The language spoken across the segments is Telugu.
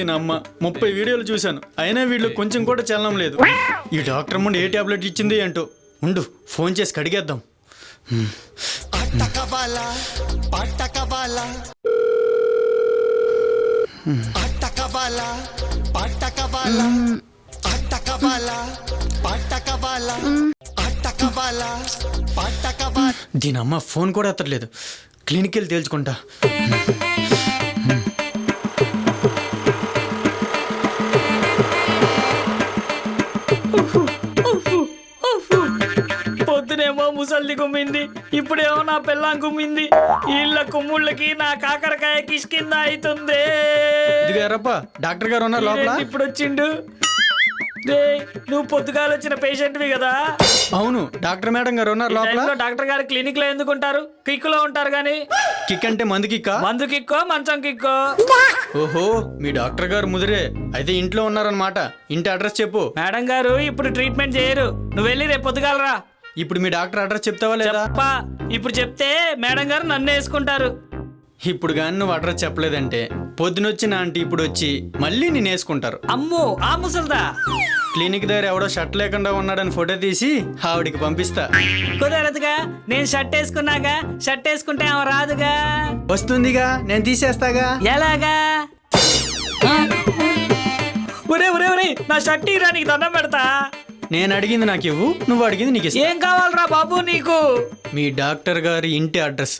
దీని అమ్మ. ముప్పై వీడియోలు చూశాను. అయినా వీళ్ళు కొంచెం కూడా చలనం లేదు. ఈ డాక్టర్ ముందు ఏ టాబ్లెట్ ఇచ్చింది ఏంటో. ఉండు ఫోన్ చేసి కడిగేద్దాం. దీని అమ్మ ఫోన్ కూడా ఎత్తట్లేదు. క్లినిక్ వెళ్ళి తేల్చుకుంటా ముసల్ది కుమ్మింది. ఇప్పుడేమో నా పిల్లం కుమ్మింది. ఇళ్ళ కుమ్ముళ్ళకి నా కాకరకాయ కిష్కింద అవుతుంది ఇదిగో ఎర్రప్ప డాక్టర్ గారు ఉన్నారు లోపల. ఇప్పుడు వచ్చిండు? రే నువ్వు పొద్దుగాల వచ్చిన పేషెంట్వి కదా? అవును డాక్టర్ మేడం గారు ఉన్నారు లోపల. టైంలో డాక్టర్ గారు క్లినిక్లో ఎందుకు ఉంటారు? కిక్కులో ఉంటారు కానీ కిక్ అంటే మందు కిక్కా? మందు కిక్కో మంచం కిక్కో? ఓహో మీ డాక్టర్ గారు ముదిరే. అయితే ఇంట్లో ఉన్నారనమాట ఇంటి అడ్రస్ చెప్పు. మేడం గారు ఇప్పుడు ట్రీట్మెంట్ చేయరు. నువ్వు వెళ్ళి రేపు పొద్దుగాలరా ఇప్పుడు మీ డాక్టర్ అడ్రస్ చెప్తావా లేదా? చెప్పా. ఇప్పుడు చెప్తే మేడం గారు నన్ను వేసుకుంటారు. ఇప్పుడు కానీ నువ్వు అడ్రస్ చెప్పలేదంటే పొద్దునొచ్చిన ఆంటీ ఇప్పుడు వచ్చి మళ్ళీ నేను వేసుకుంటారు. అమ్మో ఆ ముసల్దా? క్లినిక్ దగ్గర ఎవడో షర్ట్ లేకుండా ఉన్నాడని ఫోటో తీసి ఆవిడికి పంపిస్తా. కుదరదుగా నేను షర్ట్ వేసుకున్నాగా షర్ట్ వేసుకుంటే ఆమె రాదుగా. వస్తుందిగా నేను తీసేస్తాగా. ఎలాగా? ఒరే ఒరే ఒరే నా షర్ట్ ఇరా నీకు దండం పెడతా. నేను అడిగింది నాకు ఇవ్వు నువ్వు అడిగింది నీకు ఇస్తా. ఏం కావాలరా బాబు నీకు? మీ డాక్టర్ గారి ఇంటి అడ్రస్.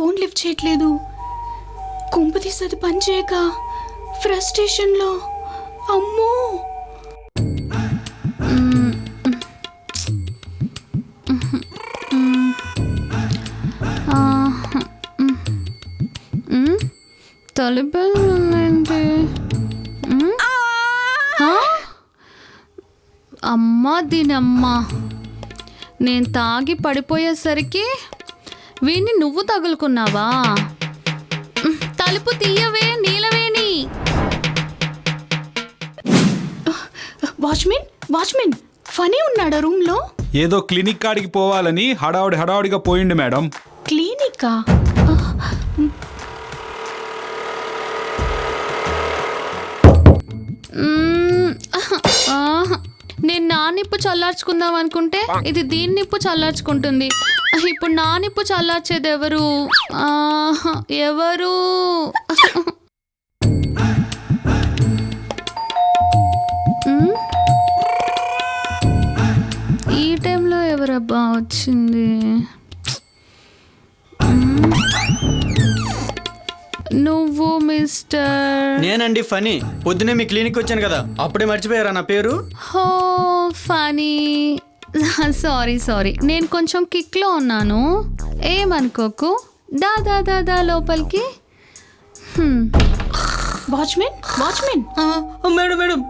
ఫోన్ లిఫ్ట్ చేయట్లేదు. కుంపు తీసేది పని చేయక ఫ్రస్ట్రేషన్లో. అమ్మో! తలిపేంటి అమ్మా దీనమ్మా. నేను తాగి పడిపోయేసరికి వీణ్ణి నువ్వు తగులుకున్నావా? తలుపు తీయవే నీలవేణి. వాచ్మెన్ వాచ్మెన్ ఫనీ ఉన్నాడా రూమ్లో ఏదో క్లినిక్ కాడికి పోవాలని హడావుడి హడావుడిగా పోయిండు మేడం. క్లినికా? మ్మ్, నేను నా నిప్పు చల్లార్చుకుందాం అనుకుంటే ఇది దీని నిప్పు చల్లార్చుకుంటుంది. ఇప్పుడు నా నిప్పు చల్లార్చేది ఎవరు? ఎవరు? ఈ టైంలో ఎవరబ్బా వచ్చింది. నువ్వు మిస్టర్ నేనండి ఫనీ. పొద్దునే మీ క్లినిక్ వచ్చాను కదా. అప్పుడే మర్చిపోయారా నా పేరు? హో ఫనీ. సారీ సారీ నేను కొంచెం కిక్లో ఉన్నాను. ఏమనుకోకు? దా దా దా దా లోపలికి. వాచ్మెన్? వాచ్మెన్? Madam madam.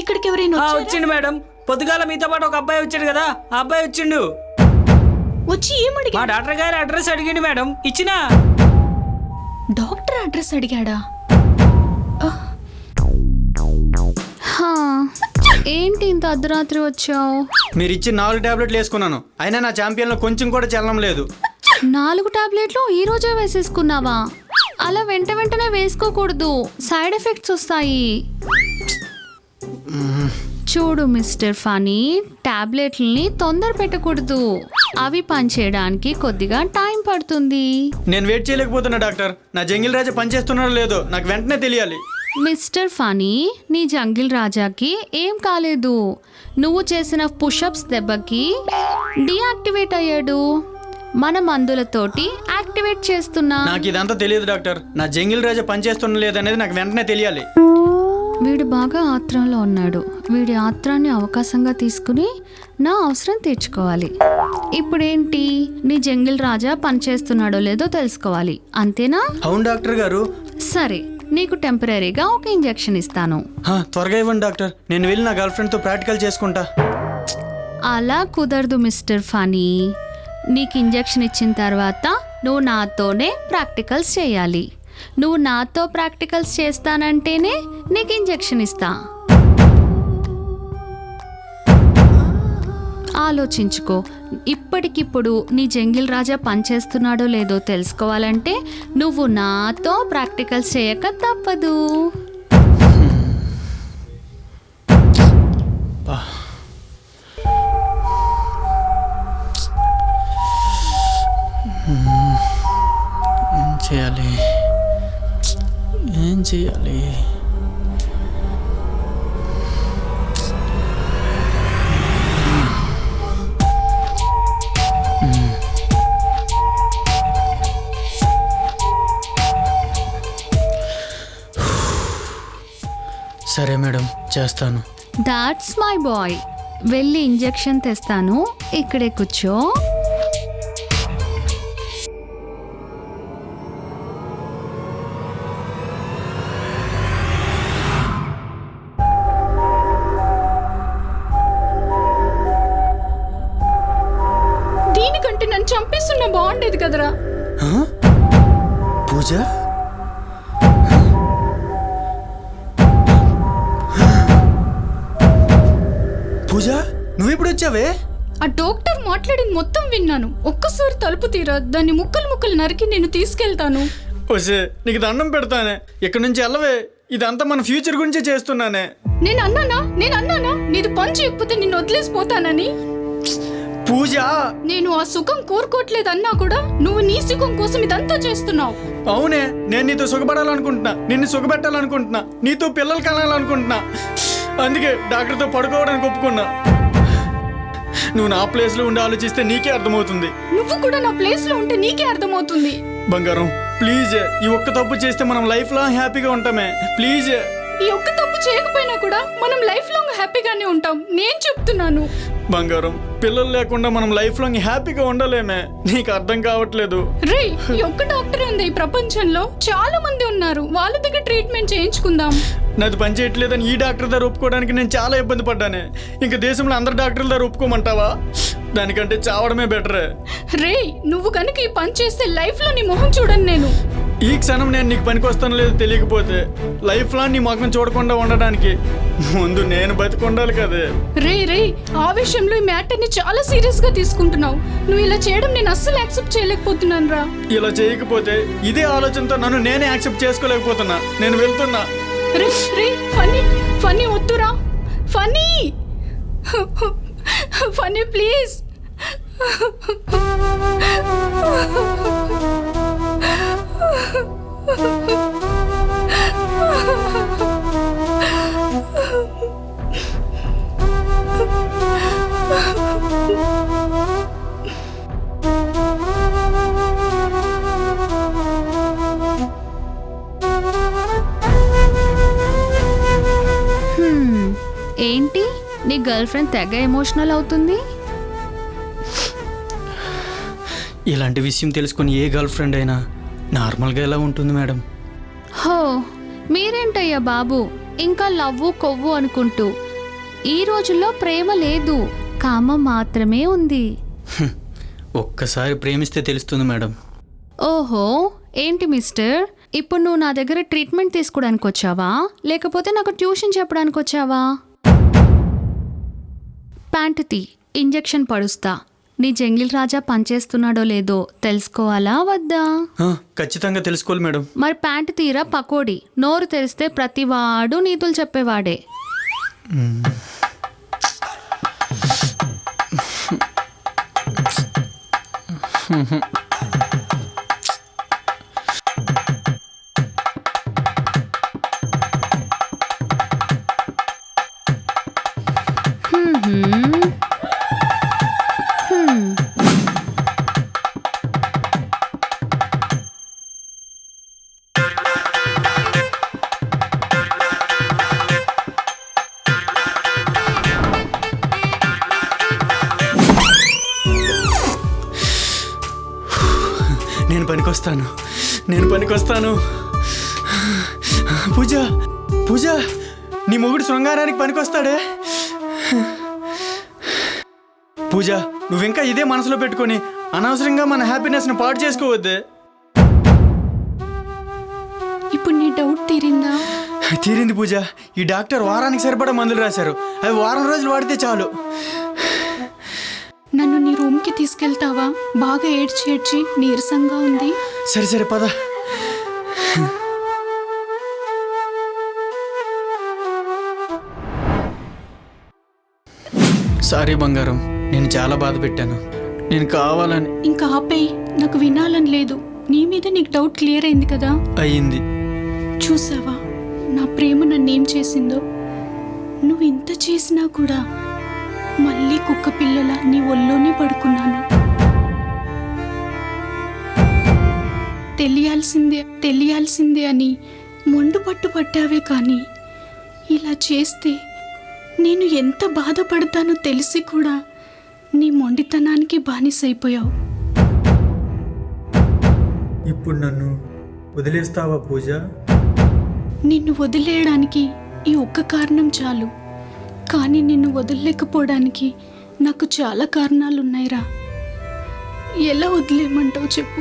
ఇక్కడికి ఎవరైనా? వచ్చిండు మేడం. పొద్దుగాల మీతో పాటు ఒక అబ్బాయి వచ్చాడు కదా ఆ అబ్బాయి వచ్చిండు. వచ్చి ఏమడిగా మా డాక్టర్ గారి అడ్రస్ అడిగిండు మేడం. ఇచ్చినా. డాక్టర్ అడ్రస్ అడిగాడా? ఏంటి ఇంత అర్ధరాత్రి వచ్చావు? మీరు ఇచ్చి నాలుగు టాబ్లెట్లు వేసుకున్నాను. అయినా నా ఛాంపియన్లో కొంచెం కూడా చలనం లేదు. నాలుగు టాబ్లెట్లు ఈ రోజే వేసేసుకున్నావా? అలా వెంట వెంటనే వేసుకోకూడదు. సైడ్ ఎఫెక్ట్స్ వస్తాయి. చూడు మిస్టర్ ఫనీ టాబ్లెట్లని తొందర పెట్టకూడదు. అవి పనిచేయడానికి కొద్దిగా టైం పడుతుంది. నేను వెయిట్ చేయలేకపోతున్నా డాక్టర్. నా జంగిల్ రాజా పనిచేస్తున్నారో లేదో నాకు వెంటనే తెలియాలి. మిస్టర్ ఫనీ నీ జంగిల్ రాజాకి ఏం కాలేదు. నువ్వు చేసిన పుషప్స్ దెబ్బకి డీయాక్టివేట్ అయ్యాడు. మన మందులతోటి యాక్టివేట్ చేస్తున్నా. నాకు ఇదంతా తెలియదు డాక్టర్. నా జంగిల్ రాజా పనిచేస్తున్న లేదనేది నాకు వెంటనే తెలియాలి. వీడు బాగా ఆత్రంలో ఉన్నాడు. వీడి ఆత్రాన్ని అవకాశంగా తీసుకుని నా అవసరం తీర్చుకోవాలి. ఇప్పుడేంటి? నీ జంగిల్ రాజా పనిచేస్తున్నాడో లేదో తెలుసుకోవాలి. అంతేనా? అవును డాక్టర్ గారు. సరే. నీకు టెంపరీగా ఒక ఇంజెక్షన్ ఇస్తాను. హా, త్వరగా ఇవ్వండి డాక్టర్. నేను వెళ్ళి నా గర్ల్ ఫ్రెండ్తో ప్రాక్టికల్ చేసుకుంటా. అలా కుదరదు మిస్టర్ ఫనీ. నీకు ఇంజెక్షన్ ఇచ్చిన తర్వాత నువ్వు నాతోనే ప్రాక్టికల్స్ చేయాలి. నువ్వు నాతో ప్రాక్టికల్స్ చేస్తానంటేనే నీకు ఇంజెక్షన్ ఇస్తా. ఆలోచించుకో. ఇప్పటికిప్పుడు నీ జంగిల్ రాజా పనిచేస్తున్నాడో లేదో తెలుసుకోవాలంటే నువ్వు నాతో ప్రాక్టికల్స్ చేయక తప్పదు. ఏం చేయాలి? ఏం చేయాలి? చేస్తాను. దాట్స్ మై బాయ్ వెళ్ళి ఇంజెక్షన్ తెస్తాను. ఇక్కడే కూర్చో. డాక్టర్ మాట్లాడింది మొత్తం విన్నాను. ఒక్కసారి తలుపు తీరా దాన్ని ముక్కలు ముక్కలు నరికి నేను తీసుకెళ్తాను. నీకు దండం పెడతానే. ఇక్కడ నుంచి వెళ్ళవే ఇదంతా మన ఫ్యూచర్ గురించే చేస్తున్నానే. నేను అన్నానా? నేను అన్నానా? నీది పని చేయకపోతే నిన్ను వదిలేసిపోతానని పూజ! నేను ఆ సుఖం కోరుకోవట్లేదు అన్నా కూడా నువ్వు నీ సుఖం కోసం ఇదంతా చేస్తున్నావు. అవునే నేను నీతో సుఖపడాలనుకుంటున్నా. నిన్ను సుఖపెట్టాలనుకుంటున్నా. నీతో పిల్లలు కనాలనుకుంటున్నా. అందుకే డాక్టర్తో పడుకోవడానికి ఒప్పుకున్నా. నువ్వు నా ప్లేస్లో ఉండి ఆలోచిస్తే నీకే అర్థమవుతుంది. నువ్వు కూడా నా ప్లేస్లో ఉంటే నీకే అర్థమవుతుంది. బంగారం ప్లీజ్ ఈ ఒక్క తప్పు చేస్తే మనం లైఫ్ లాంగ్ హ్యాపీగా ఉంటామే. ప్లీజ్ ఈ ఒక్క తప్పు చేయకపోయినా కూడా మనం లైఫ్ లాంగ్ హ్యాపీగానే ఉంటాం. నేను చెప్తున్నాను. బంగారం పిల్లలు లేకుండా మనం లైఫ్ లాంగ్ హ్యాపీగా ఉండలేమే. నీకు అర్థం కావట్లేదు. రే ఈ ఒక్క డాక్టర్ ఉంది ఈ ప్రపంచంలో. చాలా మంది ఉన్నారు. వాళ్ళ దగ్గర ట్రీట్మెంట్ చేయించుకుందాం. నాది పని చేయట్లేదని ఈ డాక్టర్ దగ్గర ఒప్పుకోవడానికి నేను చాలా ఇబ్బంది పడ్డానే. ఇంకా దేశంలో అందరు డాక్టర్ల దగ్గర ఒప్పుకోమంటావా? దానికంటే చావడమే బెటరే రే నువ్వు కనుక ఈ పని చేస్తే లైఫ్లో నీ మొహం చూడను నేను. ఈ క్షణం నేను నీకు పనికి వస్తాను లేదు తెలియకపోతే లైఫ్ లాంగ్ నీ ముఖం చూడకుండా ఉండడానికి ముందు నేను బతికుండాలి కదే. రే రే ఆ విషయంలో ఈ మ్యాటర్ని చాలా సీరియస్గా తీసుకుంటున్నావు. నువ్వు ఇలా చేయడం నేను అస్సలు యాక్సెప్ట్ చేయలేకపోతున్నాను రా. ఇలా చేయకపోతే ఇదే ఆలోచనతో నన్ను నేనే యాక్సెప్ట్ చేసుకోలేకపోతున్నా. నేను వెళ్తున్నా. రే రే ఫనీ ఫనీ వద్దురా ఫనీ ఫనీ ప్లీజ్. ఏంటి? నీ గర్ల్ ఫ్రెండ్ తెగ ఎమోషనల్ అవుతుంది? ఇలాంటి విషయం తెలుసుకుని ఏ గర్ల్ ఫ్రెండ్ అయినా నార్మల్గా ఎలా ఉంటుంది మేడం? హో మీరేంటయ్యా బాబు? ఇంకా లవ్వు కొవ్వు అనుకుంటూ. ఈ రోజుల్లో ప్రేమ లేదు కామం మాత్రమే ఉంది. ఒక్కసారి ప్రేమిస్తే తెలుస్తుంది మేడం. ఓహో ఏంటి మిస్టర్? ఇప్పుడు నువ్వు నా దగ్గర ట్రీట్మెంట్ తీసుకోవడానికి వచ్చావా? లేకపోతే నాకు ట్యూషన్ చెప్పడానికి వచ్చావా? ప్యాంటు తీ ఇంజెక్షన్ పడుస్తా. నీ జంగిల్ రాజా పనిచేస్తున్నాడో లేదో తెలుసుకోవాలా వద్దా? ఖచ్చితంగా తెలుసుకోవాలి మేడం. మరి ప్యాంటు తీరా పకోడి. నోరు తెరిస్తే ప్రతివాడు నీతులు చెప్పేవాడే. నేను పనికొస్తాను. నేను పనికొస్తాను. పూజ పూజ నీ మొగుడు శృంగారానికి పనికొస్తాడే? పూజ నువ్వింకా ఇదే మనసులో పెట్టుకొని అనవసరంగా మన హ్యాపీనెస్ని పాడు చేసుకోవద్దే. ఇప్పుడు నీ డౌట్ తీరిందా? తీరింది పూజ. ఈ డాక్టర్ వారానికి సరిపడా మందులు రాశారు. అవి వారం రోజులు వాడితే చాలు. రూమ్కి తీసుకెళ్తావా? బాగా ఏడ్చి ఏడ్చి నీరసంగా ఉంది. సరే సరే పద. సారీ బంగారం నేను చాలా బాధ పెట్టాను. నేను కావాలని ఇంకా ఆపేయి నాకు వినాలని లేదు. నీ మీద నీకు డౌట్ క్లియర్ అయింది కదా? అయ్యింది. చూసావా? నా ప్రేమ నన్నేం చేసిందో? నువ్వు ఇంత చేసినా కూడా మళ్ళీ కుక్క పిల్లల నీ ఒళ్ళోనే పడుకున్నాను. తెలియాల్సిందే తెలియాల్సిందే అని మొండు పట్టు పట్టావే కానీ ఇలా చేస్తే నేను ఎంత బాధపడతానో తెలిసి కూడా నీ మొండితనానికి బానిసైపోయావు. ఇప్పుడు నన్ను వదిలేస్తావా పూజ? నిన్ను వదిలేయడానికి ఈ ఒక్క కారణం చాలు. కానీ నిన్ను వదిలేకపోవడానికి నాకు చాలా కారణాలు ఉన్నాయిరా ఎలా వదిలేయమంటావు చెప్పు.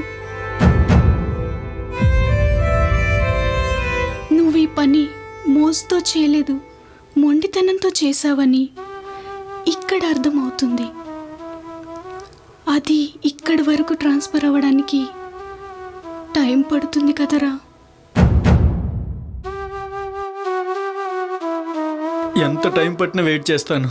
నువ్వు ఈ పని మోజుతో చేయలేదు మొండితనంతో చేశావని ఇక్కడ అర్థమవుతుంది. అది ఇక్కడి వరకు ట్రాన్స్ఫర్ అవ్వడానికి టైం పడుతుంది కదరా. ఎంత టైం పట్టినా వెయిట్ చేస్తాను.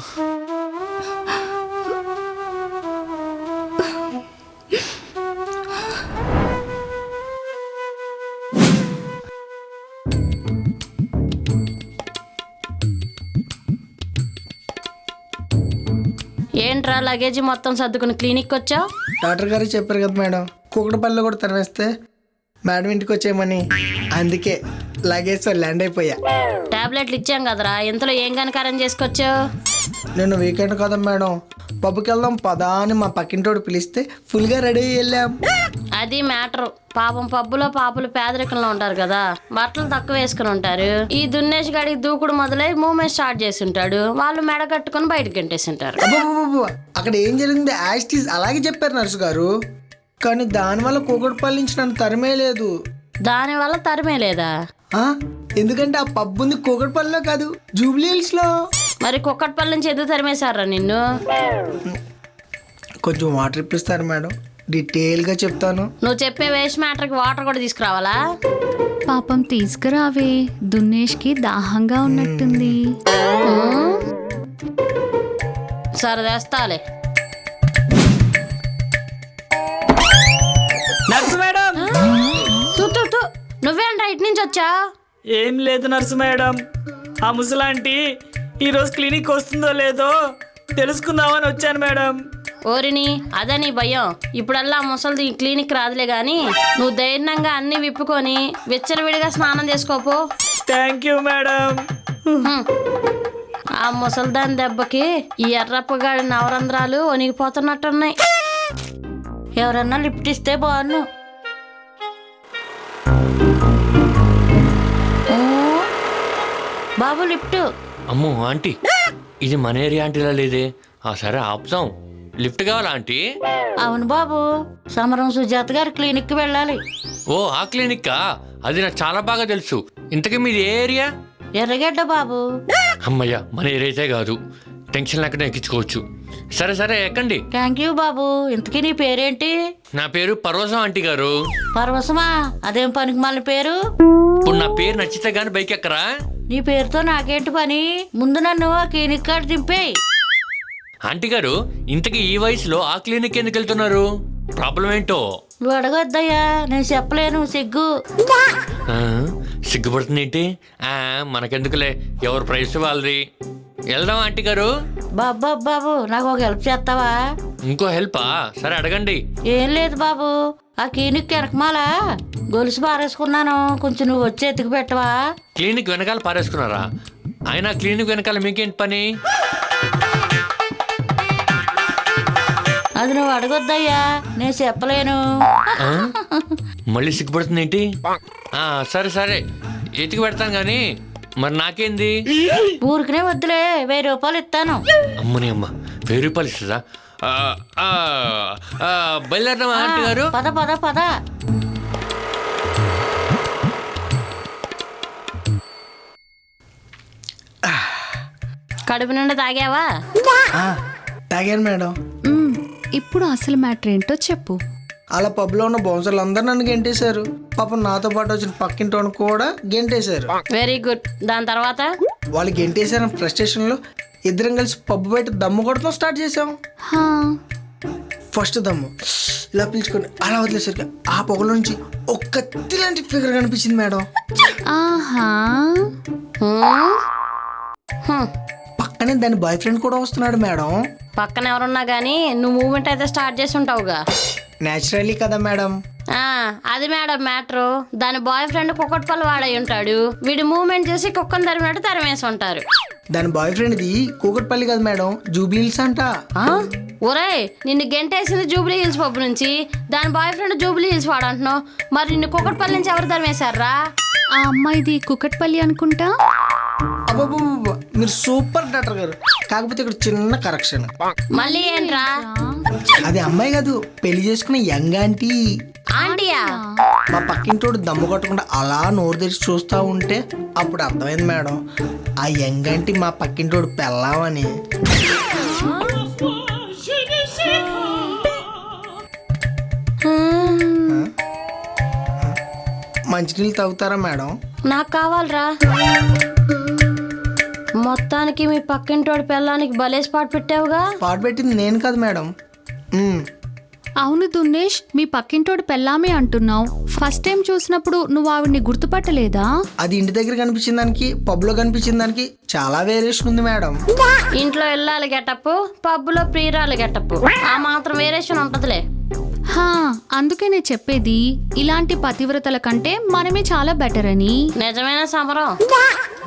ఏంట్రా లగేజ్ మొత్తం సర్దుకుని క్లినిక్ వచ్చావు? డాక్టర్ గారు చెప్పారు కదా మేడం కుక్కడపల్లి కూడా తరివేస్తే మేడం ఇంటికి వచ్చేయమని. అందుకే లగేజ్ ల్యాండ్ అయిపోయా. టాబ్లెట్లు ఇచ్చాం కదరా ఇంతలో ఏం కనకారం చేసుకొచ్చావు? నేను వీకెండ్ కదా మేడం. పబ్కి వెళ్దాం పదా అని మా పక్కింటోడు పిలిస్తే ఫుల్గా రెడీ అయ్యి వెళ్ళాం. అది మ్యాటర్. పాపం పబ్బులో పాపలు పేదరికంలో ఉంటారు కదా బట్టలు తక్కువ వేసుకుని ఉంటారు. ఈ దున్నేష్ గడికి దూకుడు మొదలై మూమెంట్ స్టార్ట్ చేసి ఉంటాడు. వాళ్ళు మెడ కట్టుకొని బయటకు గంటేసి ఉంటారు. అబ్బబ్బబ్బబ్బ, అక్కడ ఏం జరిగింది? యాస్టీస్ అలాగే చెప్పారు నర్సు గారు. కానీ దానివల్ల కుక్కడపల్లి నుంచి నన్ను తరిమే లేదు. దానివల్ల తరమే లేదా? ఎందుకంటే ఆ పబ్ ఉంది కుక్కడపల్లిలో కాదు జూబ్లీ హిల్స్లో మరి కుక్కట్పల్లి నుంచి ఎందుకు తరిమేశారా నిన్ను? కొంచెం వాటర్ ఇప్పిస్తారు మేడం డీటెయిల్గా చెప్తాను. నువ్వు చెప్పే వేస్ట్ మ్యాటర్కి వాటర్ కూడా తీసుకురావాలా? పాపం తీసుకురావే దున్నేష్కి దాహంగా ఉన్నట్టుంది. సరే తెస్తాలే. వచ్చా ఏం లేదు నర్సు మేడం. ఆ ముసలాంటి ఈరోజు క్లినిక్ వస్తుందో లేదో తెలుసుకుందామని వచ్చాను మేడం. ఓరిని అదే నీ భయం. ఇప్పుడల్లా ఆ ముసలిది ఈ క్లినిక్ రాదులే గాని నువ్వు ధైర్యంగా అన్ని విప్పుకొని విచ్చలవిడిగా స్నానం చేసుకోపో. Thank you madam. ఆ ముసలిదాని దెబ్బకి ఈ ఎర్రప్పగాడి నవరంధ్రాలు వణిగిపోతున్నట్టున్నాయి. ఎవరన్నా లిఫ్ట్ ఇస్తే బాగున్ను. బాబు లిఫ్ట్. అమ్మో ఆంటీ. ఇది మన ఏరియా ఆంటీలా లేదే? ఆ సరే ఆపుతాం. లిఫ్ట్ కావాలా ఆంటీ? అవును బాబు. సమరం సుజాత గారి క్లినిక్కి వెళ్ళాలి. ఓ ఆ క్లినిక్కా? అది నాకు చాలా బాగా తెలుసు. ఇంతకీ మీది ఏ ఏరియా? ఎర్రగడ్డ బాబు. అమ్మయ్య మన ఏరియా అయితే కాదు. టెన్షన్ లేకుండా ఎక్కించుకోవచ్చు. సరే సరే ఎక్కండి. థ్యాంక్ యూ బాబు. ఇంతకీ నీ పేరేంటి? నా పేరు పర్వసం ఆంటీ గారు. పరవశమా? అదేం పనికి మళ్ళీ పేరు? ఇప్పుడు నా పేరు నచ్చితే గానీ బైక్ ఎక్కరా? నీ పేరుతో నాకేంటి పని? ముందు నన్ను ఆ క్లినిక్ కాడ దింపేయి. ఆంటీ గారు ఇంతకీ ఈ వయసులో ఆ క్లినిక్ ఎందుకు వెళ్తున్నారు? ప్రాబ్లం ఏంటో? నువ్వు అడగొద్దయ్యా నేను చెప్పలేను సిగ్గు. ఆ, సిగ్గుపడుతుంది ఏంటి ఆ, మనకెందుకులే ఎవరు ప్రైస్ వాళ్ళది వెళ్దాం ఆంటీ గారు. బాబు బాబు నాకు ఒక హెల్ప్ చేస్తావా? ఇంకో హెల్పా? సరే అడగండి. ఏం లేదు బాబు. ఆ క్లినిక్ వెనకమాల గొలుసు పారేసుకున్నాను. కొంచెం నువ్వు వచ్చి ఎత్తుకు పెట్టవా? క్లినిక్ వెనకాల పారేసుకున్నారా? ఆయన క్లినిక్ వెనకాల మీకేంటి పని? అది నువ్వు అడగొద్దయ్యా. నేను చెప్పలేను. ఆ? మళ్ళీ సిగ్గుపడుతుంది ఏంటి ఆ, సరే సరే. ఎతికి పెడతాను కానీ మరి నాకేంది? ఊరికనే వద్దులే. వెయ్యి రూపాయలు ఇస్తాను. అమ్మని అమ్మ. వెయ్యి రూపాయలు ఇస్తుందా? ఆ, ఆ, ఆ, బయలుదేరదామా ఆంటీ గారు? పద పద పద. కడుపు నిండా తాగావా? తాగాను మేడం. ఇప్పుడు అసలు మ్యాటర్ ఏంటో చెప్పు. అలా పబ్లో ఉన్న బౌన్సర్లు అందరూ నన్ను గెంటేశారు. పాపం నాతో పాటు వచ్చిన పక్కింటి కూడా గెంటేశారు. వెరీ గుడ్ దాని తర్వాత? వాళ్ళు గెంటేశారని ఫ్రస్ట్రేషన్లో ఇద్దరం కలిసి పబ్బు బయట దమ్ము కొడతాం స్టార్ట్ చేసాం. హా, ఫస్ట్ దమ్ము. ఇలా పిలుచుకొని అలా వదిలేసరికి ఆ పొగల నుంచి ఒక కత్తి లాంటి ఫిగర్ కనిపించింది మేడం. పక్కనే దాని బాయ్ ఫ్రెండ్ కూడా వస్తున్నాడు మేడం. పక్కన ఎవరున్నా గానీ నువ్వు మూమెంట్ అయితే స్టార్ట్ చేసి ఉంటావుగా. నేచురల్లీ కదా మేడం. అది మేడం మ్యాటరు. దాని బాయ్ ఫ్రెండ్ కుక్కటిపల్లి వాడై ఉంటాడు. వీడి మూమెంట్ చేసి కుక్కను తరిమినట్టు తరిమేసి ఉంటారు దాని బాయ్ ఫ్రెండ్ది కూకట్పల్లి కదా మేడం జూబ్లీహిల్స్ అంట. ఆ? ఒరేయ్ నిన్ను గెంటేసింది జూబ్లీ హిల్స్ పబ్బు నుంచి. దాని బాయ్ ఫ్రెండ్ జూబ్లీ హిల్స్ వాడు అంటున్నావు మరి నిన్ను కుక్కటిపల్లి నుంచి ఎవరు తరిమేశారా ఆ అమ్మాయిది కుకట్పల్లి అనుకుంటా? అబ్బబ్బబ్బ, మీరు సూపర్ డాక్టర్ గారు. కాకపోతే ఇక్కడ చిన్న కరెక్షన్. మళ్ళీ ఏంట్రా? అది అమ్మాయి కాదు పెళ్ళి చేసుకున్న యంగ్ ఆంటీ. ఆంటీయా? మా పక్కింటోడు దమ్ము కొట్టకుండా అలా నోరు తెరిచి చూస్తూ ఉంటే అప్పుడు అర్థమైంది మేడం. ఆ యంగ్ ఆంటీ మా పక్కింటోడు పెళ్ళామని. మంచినీళ్ళు తాగుతారా మేడం? నాకు కావాలరా. మొత్తానికి మీ పక్కింటోడి పిల్లానికి భలే స్పాట్ పెట్టావుగా. పాటు పెట్టింది నేను కాదు మేడం. అవును దున్నేష్ మీ పక్కింటోడు పెళ్ళామే అంటున్నావు. ఫస్ట్ టైం చూసినప్పుడు నువ్వు ఆవిడ్ని గుర్తుపట్టలేదా? అది ఇంటి దగ్గర కనిపించిన దానికి పబ్లో కనిపించిన దానికి చాలా వేరియేషన్ ఉంది మేడం. ఇంట్లో ఇల్లాలి గెటప్ పబ్బులో ప్రియురాలు గెటప్. ఆ మాత్రం వేరియేషన్ ఉంటదిలే. హా అందుకే నేను చెప్పేది ఇలాంటి పతివ్రతల కంటే మనమే చాలా బెటర్ అని. నిజమైన సమరం?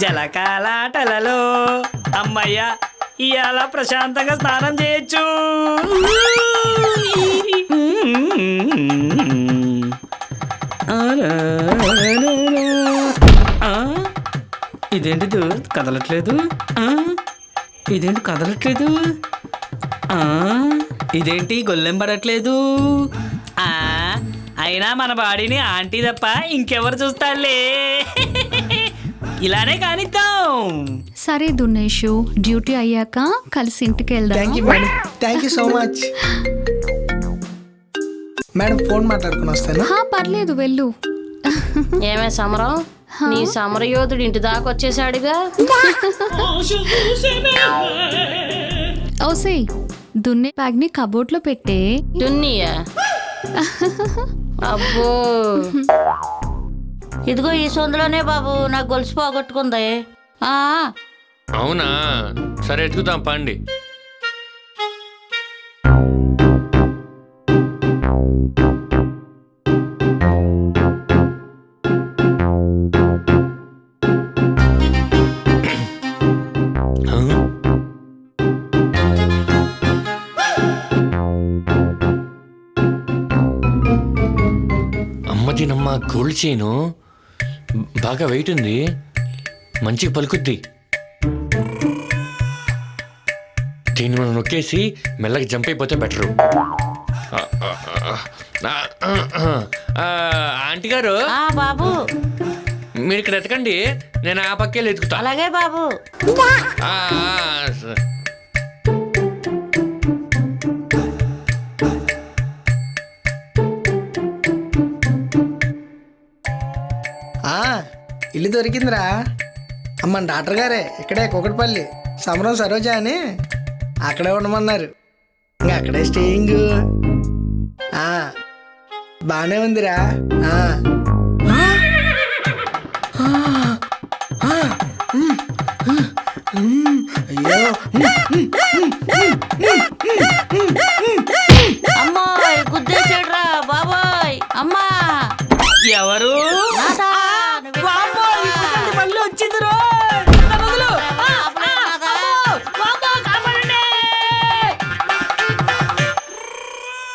జలకాలాటలలో అమ్మయ్య ఇవాళ ప్రశాంతంగా స్నానం చేయొచ్చు. ఇదేంటి కదలట్లేదు. ఇదేంటి కదలట్లేదు? ఆ, ఇదేంటి గొల్లెం పడట్లేదు? ఆ, అయినా మన బాడీని ఆంటీ తప్ప ఇంకెవరు చూస్తారులే? ఇలానే కానిద్దాం. సరే దున్నేషు డ్యూటీ అయ్యాక కలిసి ఇంటికి వెళ్దాం thank you madam thank you so much madam phone మాట్లాడుకుని వస్తాను? హా పర్లేదు వెళ్ళు. ఏమే సమరం? నీ సమరయోధుడు ఇంటి దాకా వచ్చేసాడుగా? ఓసే దున్నే బ్యాగ్ని కబోర్డ్లో పెట్టే. దున్నియా? అబ్బో. ఇదిగో ఈ సొందులోనే బాబు నాకు గొలుసు పోగొట్టుకుంది. ఆ అవునా? సరే ఎత్తుకుతాం పండి. అమ్మదినమ్మ గోల్డ్ చైను. బాగా వెయిట్ ఉంది. మంచిగా పలుకుద్ది. దీన్ని మనం నొక్కేసి మెల్లగా జంప్ అయిపోతే బెటరు ఆంటీ గారు? ఆ బాబు. మీరు ఇక్కడ ఎతకండి నేను ఆ పక్కేళ్ళు ఎతుకుతా. అలాగే బాబు. ఆ, ఆ, స- ఆ, ఇల్లు దొరికిందిరా. అమ్మ డాక్టర్ గారే ఇక్కడే కుకట్పల్లి. సమరం సరోజ అని. అక్కడే ఉండమన్నారు. ఇంకా అక్కడే స్టేయింగ్. బాగానే ఉందిరా. అమ్మాయి బాబాయ్. అమ్మా. ఎవరు?